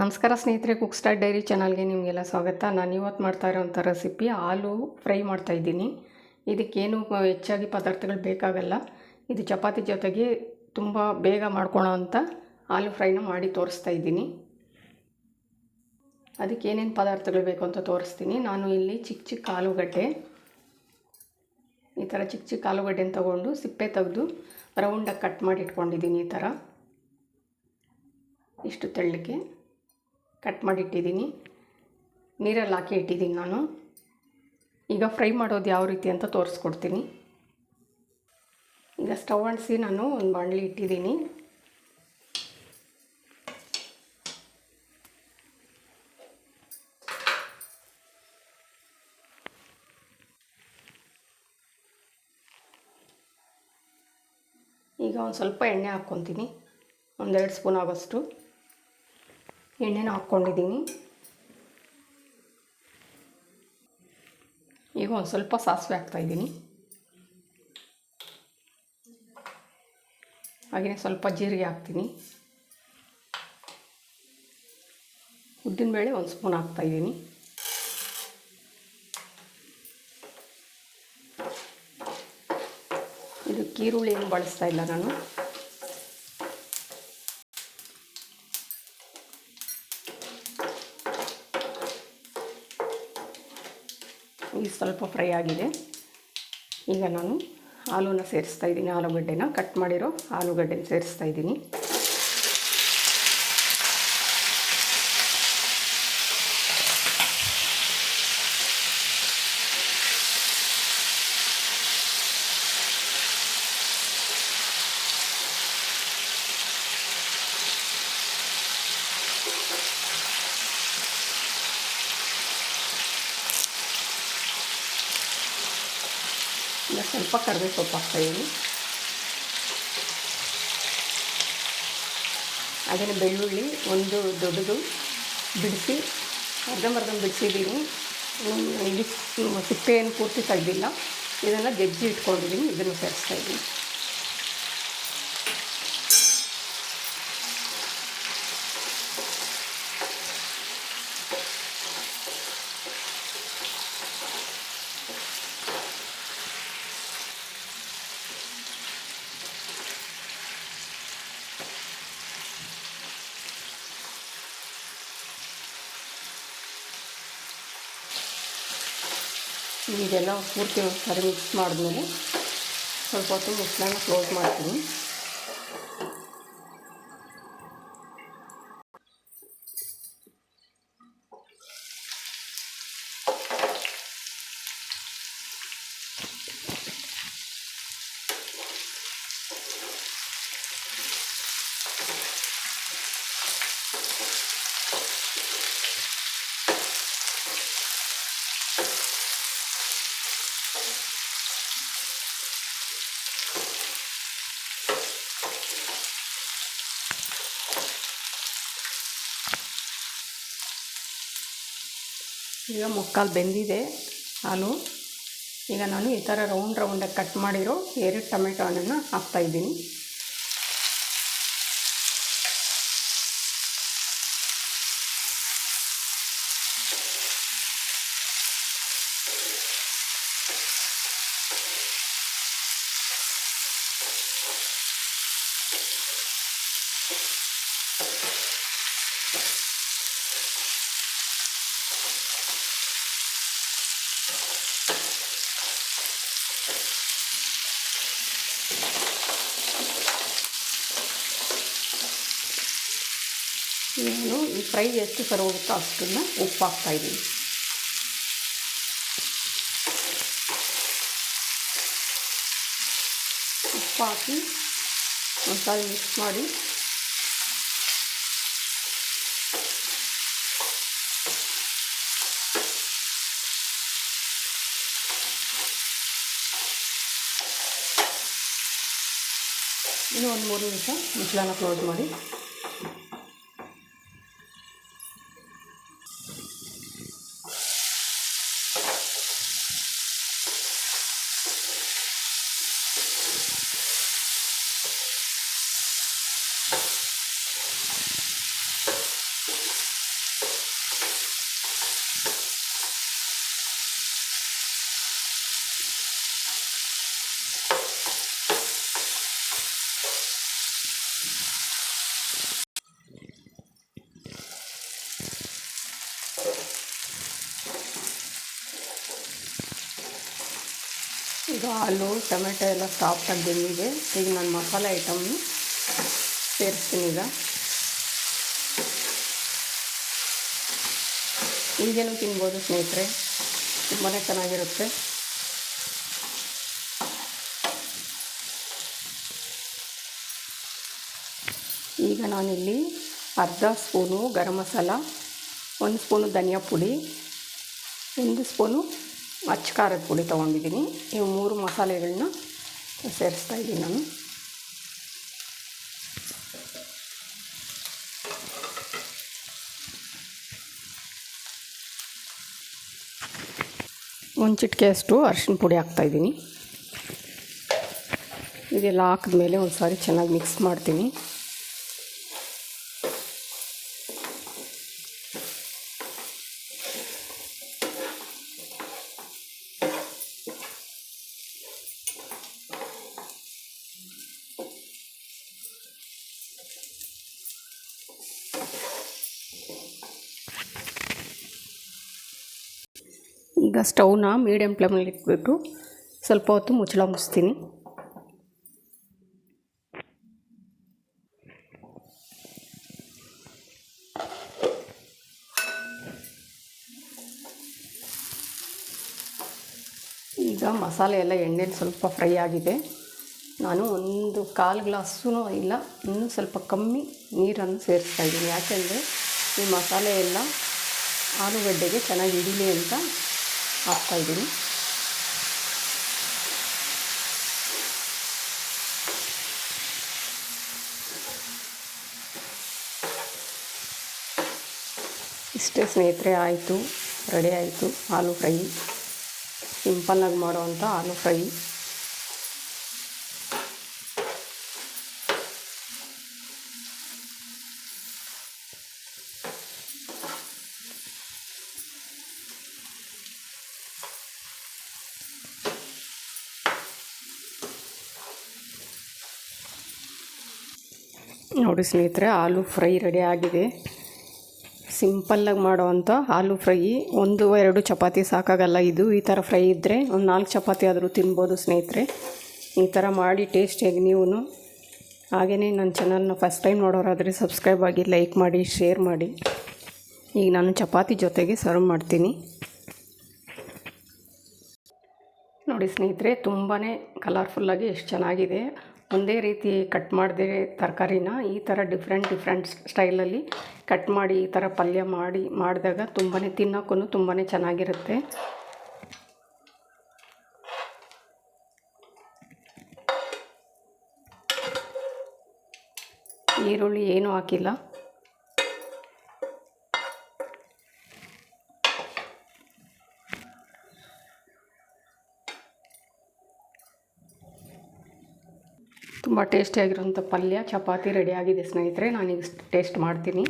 ನಮಸ್ಕಾರ ಸ್ನೇಹಿತರೆ cook star dairy ಚಾನಲ್ಗೆ ನಿಮಗೆಲ್ಲ ಸ್ವಾಗತ. ನಾನು ಇವತ್ತು ಮಾಡ್ತಾ ಇರೋಂಥ ರೆಸಿಪಿ ಆಲೂ ಫ್ರೈ ಮಾಡ್ತಾಯಿದ್ದೀನಿ ಇದಕ್ಕೇನು ಹೆಚ್ಚಾಗಿ ಪದಾರ್ಥಗಳು ಬೇಕಾಗಲ್ಲ. ಇದು ಚಪಾತಿ ಜೊತೆಗೆ ತುಂಬ ಬೇಗ ಮಾಡ್ಕೊಳೋ ಅಂತ ಆಲೂ ಫ್ರೈನ ಮಾಡಿ ತೋರಿಸ್ತಾ ಇದ್ದೀನಿ. ಅದಕ್ಕೆ ಏನೇನು ಪದಾರ್ಥಗಳು ಬೇಕು ಅಂತ ತೋರಿಸ್ತೀನಿ. ನಾನು ಇಲ್ಲಿ ಚಿಕ್ಕ ಚಿಕ್ಕ ಆಲೂಗಡ್ಡೆ, ಈ ಥರ ಚಿಕ್ಕ ಚಿಕ್ಕ ಆಲೂಗಡ್ಡೆನ ತೊಗೊಂಡು ಸಿಪ್ಪೆ ತೆಗೆದು ರೌಂಡಾಗಿ ಕಟ್ ಮಾಡಿ ಇಟ್ಕೊಂಡಿದ್ದೀನಿ ಈ ಥರ ಇಷ್ಟು ತೆಳ್ಳಗೆ. ಕಟ್ ಮಾಡಿ ಇಟ್ಟಿದ್ದೀನಿ ನೀರಲ್ಲಿ ಹಾಕಿ ಇಟ್ಟಿದ್ದೀನಿ ನಾನು. ಈಗ ಫ್ರೈ ಮಾಡೋದು ಯಾವ ರೀತಿ ಅಂತ ತೋರಿಸ್ಕೊಡ್ತೀನಿ. ಈಗ ಸ್ಟವ್ ಅಂಟಿಸಿ ನಾನು ಒಂದು ಬಾಣಲಿ ಇಟ್ಟಿದ್ದೀನಿ. ಈಗ ಒಂದು ಸ್ವಲ್ಪ ಎಣ್ಣೆ ಹಾಕ್ಕೊತೀನಿ. ಒಂದೆರಡು ಸ್ಪೂನ್ ಆಗೋಷ್ಟು. ಎಣ್ಣೆನ ಹಾಕ್ಕೊಂಡಿದ್ದೀನಿ. ಈಗ ಒಂದು ಸ್ವಲ್ಪ ಸಾಸಿವೆ ಹಾಕ್ತಾಯಿದ್ದೀನಿ ಹಾಗೆಯೇ ಸ್ವಲ್ಪ ಜೀರಿಗೆ ಹಾಕ್ತೀನಿ. ಉದ್ದಿನಬೇಳೆ ಒಂದು ಸ್ಪೂನ್ ಹಾಕ್ತಾಯಿದ್ದೀನಿ ಇದು ಈರುಳ್ಳಿ ಏನು ಬಳಸ್ತಾ ಇಲ್ಲ ನಾನು. ಸ್ವಲ್ಪ ಫ್ರೈ ಆಗಿದೆ. ಈಗ ನಾನು ಆಲೂನ ಸೇರಿಸ್ತಾ ಇದ್ದೀನಿ ಆಲೂಗಡ್ಡೆನ ಕಟ್ ಮಾಡಿರೋ ಆಲೂಗಡ್ಡೆನ ಸೇರಿಸ್ತಾ ಇದ್ದೀನಿ ಈಗ ಸ್ವಲ್ಪ ಕರಿಬೇವು ಸೊಪ್ಪು ಹಾಕ್ತಾಯಿದ್ದೀನಿ ಅದನ್ನು ಬೆಳ್ಳುಳ್ಳಿ ಒಂದು ದೊಡ್ಡದು ಬಿಡಿಸಿ ಅರ್ಧಂಬರ್ಧ ಬಿಡಿಸಿದ್ದೀನಿ. ಇದು ಸಿಪ್ಪೆ ಏನು ಪೂರ್ತಿ ತೆಗೆದಿಲ್ಲ. ಇದನ್ನು ಜಜ್ಜಿ ಇಟ್ಕೊಂಡಿದ್ದೀನಿ, ಇದನ್ನು ಸೇರಿಸ್ತಾ ಇದ್ದೀನಿ. ಇದೆಲ್ಲ ಪೂರ್ತಿ ಸರಿ ಮಿಕ್ಸ್ ಮಾಡಿದ್ಮೇಲೆ ಸ್ವಲ್ಪ ಹೊತ್ತು ಮುಚ್ಚಳನ ಕ್ಲೋಸ್ ಮಾಡ್ತೀನಿ. ಈಗ ಮುಕ್ಕಾಲು ಬೆಂದಿದೆ ಹಾಲು. ಈಗ ನಾನು ಈ ಥರ ರೌಂಡ್ ರೌಂಡಾಗಿ ಕಟ್ ಮಾಡಿರೋ ಎರಡು ಟೊಮೆಟೊ ಹಣ್ಣನ್ನು ಹಾಕ್ತಾಯಿದ್ದೀನಿ ನಾನು ಈ ಫ್ರೈ ಎಷ್ಟು ಸರಿ ಹೋಗುತ್ತೋ ಅಷ್ಟನ್ನು ಉಪ್ಪು ಹಾಕ್ತಾಯಿದ್ದೀನಿ ಉಪ್ಪು ಹಾಕಿ ಒಂದ್ಸಾರಿ ಮಿಕ್ಸ್ ಮಾಡಿ. ಇನ್ನು ಒಂದು ಮೂರು ನಿಮಿಷ ಮುಚ್ಚಳನ ಕ್ಲೋಸ್ ಮಾಡಿ. ಇದು ಹಾಲು ಟೊಮೆಟೊ ಎಲ್ಲ ಸಾಫ್ಟಾಗಿ ಬೆಂದಿದೆ. ಈಗ ನಾನು ಮಸಾಲೆ ಐಟಮ್ನು ಸೇರಿಸ್ತೀನಿ ಈಗ. ಹೀಗೇನು ತಿನ್ಬೋದು ಸ್ನೇಹಿತರೆ? ತುಂಬಾ ಚೆನ್ನಾಗಿರುತ್ತೆ. ಈಗ ನಾನಿಲ್ಲಿ ಅರ್ಧ ಸ್ಪೂನು ಗರಂ ಮಸಾಲ, ಒಂದು ಸ್ಪೂನು ಧನಿಯಾ ಪುಡಿ, ಒಂದು ಸ್ಪೂನು ಅಚ್ಚ ಖಾರದ ಪುಡಿ ತೊಗೊಂಡಿದ್ದೀನಿ. ಇವು ಮೂರು ಮಸಾಲೆಗಳನ್ನ ಸೇರಿಸ್ತಾ ಇದ್ದೀನಿ ನಾನು. ಒಂದು ಚಿಟಿಕೆಯಷ್ಟು ಅರಿಶಿನ ಪುಡಿ ಹಾಕ್ತಾಯಿದ್ದೀನಿ ಇದೆಲ್ಲ ಹಾಕಿದ್ಮೇಲೆ ಒಂದು ಸಾರಿ ಚೆನ್ನಾಗಿ ಮಿಕ್ಸ್ ಮಾಡ್ತೀನಿ. ಈಗ ಸ್ಟೌನ ಮೀಡಿಯಂ ಫ್ಲೇಮಲ್ಲಿ ಇಟ್ಬಿಟ್ಟು ಸ್ವಲ್ಪ ಹೊತ್ತು ಮುಚ್ಚಳ ಮುಚ್ತೀನಿ ಈಗ ಮಸಾಲೆ ಎಲ್ಲ ಎಣ್ಣೆಲಿ ಸ್ವಲ್ಪ ಫ್ರೈ ಆಗಿದೆ. ನಾನು ಒಂದು ಕಾಲು ಗ್ಲಾಸೂ ಇಲ್ಲ, ಇನ್ನೂ ಸ್ವಲ್ಪ ಕಮ್ಮಿ ನೀರನ್ನು ಸೇರಿಸ್ತಾ ಇದ್ದೀನಿ. ಯಾಕೆಂದರೆ ಈ ಮಸಾಲೆ ಎಲ್ಲ ಆಲೂಗಡ್ಡೆಗೆ ಚೆನ್ನಾಗಿ ಹಿಡೀಲಿ ಅಂತ ಹಾಕ್ತಾಯಿದ್ದೀನಿ ಇಷ್ಟೇ ಸ್ನೇಹಿತರೆ ಆಯಿತು ರೆಡಿ ಆಯಿತು ಆಲೂ ಫ್ರೈ. ಸಿಂಪಲ್ಲಾಗಿ ಮಾಡುವಂಥ ಆಲೂ ಫ್ರೈ. ನೋಡಿ ಸ್ನೇಹಿತರೆ, ಆಲೂ ಫ್ರೈ ರೆಡಿ ಆಗಿದೆ. ಸಿಂಪಲ್ಲಾಗಿ ಮಾಡುವಂಥ ಆಲೂ ಫ್ರೈ, ಒಂದು ಎರಡು ಚಪಾತಿ ಸಾಕಾಗಲ್ಲ ಇದು. ಈ ಥರ ಫ್ರೈ ಇದ್ದರೆ ಒಂದು ನಾಲ್ಕು ಚಪಾತಿ ಆದರೂ ತಿನ್ಬೋದು ಸ್ನೇಹಿತರೆ. ಈ ಥರ ಮಾಡಿ ಟೇಸ್ಟಿಯಾಗಿ ನೀವು ಹಾಗೆಯೇ ನನ್ನ ಚಾನಲ್ನ ಫಸ್ಟ್ ಟೈಮ್ ನೋಡೋರಾದರೆ ಸಬ್ಸ್ಕ್ರೈಬ್ ಆಗಿ ಲೈಕ್ ಮಾಡಿ ಶೇರ್ ಮಾಡಿ. ಈಗ ನಾನು ಚಪಾತಿ ಜೊತೆಗೆ ಸರ್ವ್ ಮಾಡ್ತೀನಿ. ನೋಡಿ ಸ್ನೇಹಿತರೆ ತುಂಬಾ ಕಲರ್ಫುಲ್ಲಾಗಿ ಎಷ್ಟು ಚೆನ್ನಾಗಿದೆ. ಒಂದೇ ರೀತಿ ಕಟ್ ಮಾಡಿದೆ ತರಕಾರಿನ ಈ ಥರ ಡಿಫ್ರೆಂಟ್ ಡಿಫ್ರೆಂಟ್ ಸ್ಟೈಲಲ್ಲಿ ಕಟ್ ಮಾಡಿ ಈ ಥರ ಪಲ್ಯ ಮಾಡಿ, ಮಾಡಿದಾಗ ತುಂಬಾ ತಿನ್ನೋಕ್ಕೂ ತುಂಬಾ ಚೆನ್ನಾಗಿರುತ್ತೆ. ಈರುಳ್ಳಿ ಏನೂ ಹಾಕಿಲ್ಲ. ತುಂಬ ಟೇಸ್ಟಿಯಾಗಿರೋಂಥ ಪಲ್ಯ ಚಪಾತಿ ರೆಡಿಯಾಗಿದೆ ಸ್ನೇಹಿತರೆ. ನಾನೀಗ ಟೇಸ್ಟ್ ಮಾಡ್ತೀನಿ.